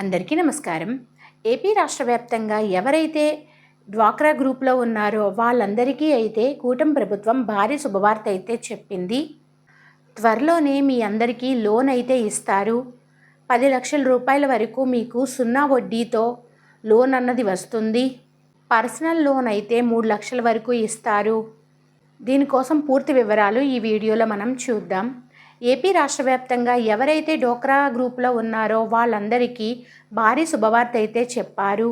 అందరికీ నమస్కారం. ఏపీ రాష్ట్ర వ్యాప్తంగా ఎవరైతే డ్వాక్రా గ్రూప్లో ఉన్నారో వాళ్ళందరికీ అయితే కూటమి ప్రభుత్వం భారీ శుభవార్త అయితే చెప్పింది. త్వరలోనే మీ అందరికీ లోన్ అయితే ఇస్తారు. పది లక్షల రూపాయల వరకు మీకు సున్నా వడ్డీతో లోన్ అన్నది వస్తుంది. పర్సనల్ లోన్ అయితే మూడు లక్షల వరకు ఇస్తారు. దీనికోసం పూర్తి వివరాలు ఈ వీడియోలో మనం చూద్దాం. ఏపీ రాష్ట్ర వ్యాప్తంగా ఎవరైతే డోక్రా గ్రూప్లో ఉన్నారో వాళ్ళందరికీ భారీ శుభవార్త అయితే చెప్పారు.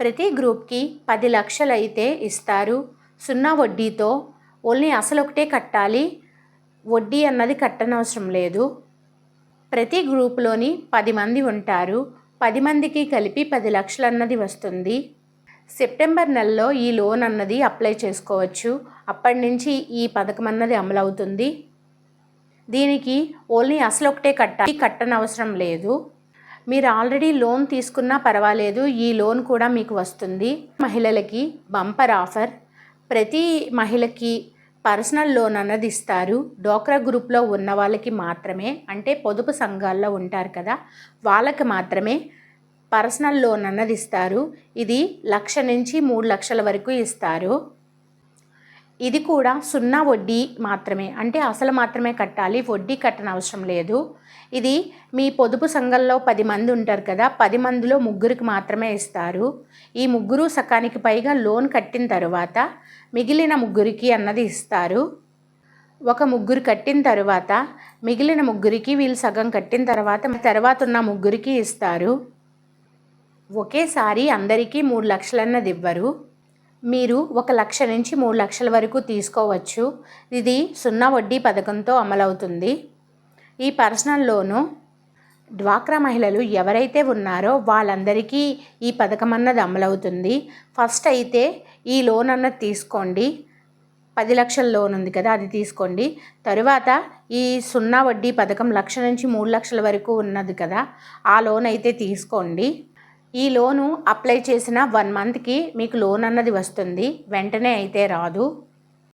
ప్రతి గ్రూప్కి పది లక్షలు అయితే ఇస్తారు. సున్నా వడ్డీతో ఓన్లీ అసలు ఒకటే కట్టాలి. వడ్డీ అన్నది కట్టనవసరం లేదు. ప్రతి గ్రూప్లోని పది మంది ఉంటారు. పది మందికి కలిపి పది లక్షలు అన్నది వస్తుంది. సెప్టెంబర్ నెలలో ఈ లోన్ అన్నది అప్లై చేసుకోవచ్చు. అప్పటి నుంచి ఈ పథకం అన్నది అమలవుతుంది. దీనికి ఓన్లీ అసలు ఒకటే కట్టాలి కట్టనవసరం లేదు. మీరు ఆల్రెడీ లోన్ తీసుకున్నా పర్వాలేదు ఈ లోన్ కూడా మీకు వస్తుంది. మహిళలకి బంపర్ ఆఫర్. ప్రతి మహిళకి పర్సనల్ లోన్ అన్నది ఇస్తారు. డోక్రా గ్రూప్లో ఉన్న వాళ్ళకి మాత్రమే అంటే పొదుపు సంఘాల్లో ఉంటారు కదా వాళ్ళకి మాత్రమే పర్సనల్ లోన్ అన్నది ఇస్తారు. ఇది లక్ష నుంచి మూడు లక్షల వరకు ఇస్తారు. ఇది కూడా సున్నా వడ్డీ మాత్రమే. అంటే అసలు మాత్రమే కట్టాలి వడ్డీ కట్టనవసరం లేదు. ఇది మీ పొదుపు సంఘంలో పది మంది ఉంటారు కదా పది మందిలో ముగ్గురికి మాత్రమే ఇస్తారు. ఈ ముగ్గురు సకానికి పైగా లోన్ కట్టిన తర్వాత మిగిలిన ముగ్గురికి అన్నది ఇస్తారు. ఒక ముగ్గురు కట్టిన తర్వాత మిగిలిన ముగ్గురికి వీళ్ళు సగం కట్టిన తర్వాత తర్వాత ఉన్న ముగ్గురికి ఇస్తారు. ఒకేసారి అందరికీ మూడు లక్షలన్నది ఇవ్వరు. మీరు ఒక లక్ష నుంచి మూడు లక్షల వరకు తీసుకోవచ్చు. ఇది సున్నా వడ్డీ పథకంతో అమలవుతుంది. ఈ పర్సనల్ లోను డ్వాక్రా మహిళలు ఎవరైతే ఉన్నారో వాళ్ళందరికీ ఈ పథకం అన్నది అమలవుతుంది. ఫస్ట్ అయితే ఈ లోన్ అన్నది తీసుకోండి. పది లక్షల లోన్ ఉంది కదా అది తీసుకోండి. తరువాత ఈ సున్నా వడ్డీ పథకం లక్ష నుంచి మూడు లక్షల వరకు ఉన్నది కదా ఆ లోన్ అయితే తీసుకోండి. ఈ లోను అప్లై చేసిన వన్ మంత్కి మీకు లోన్ అన్నది వస్తుంది. వెంటనే అయితే రాదు.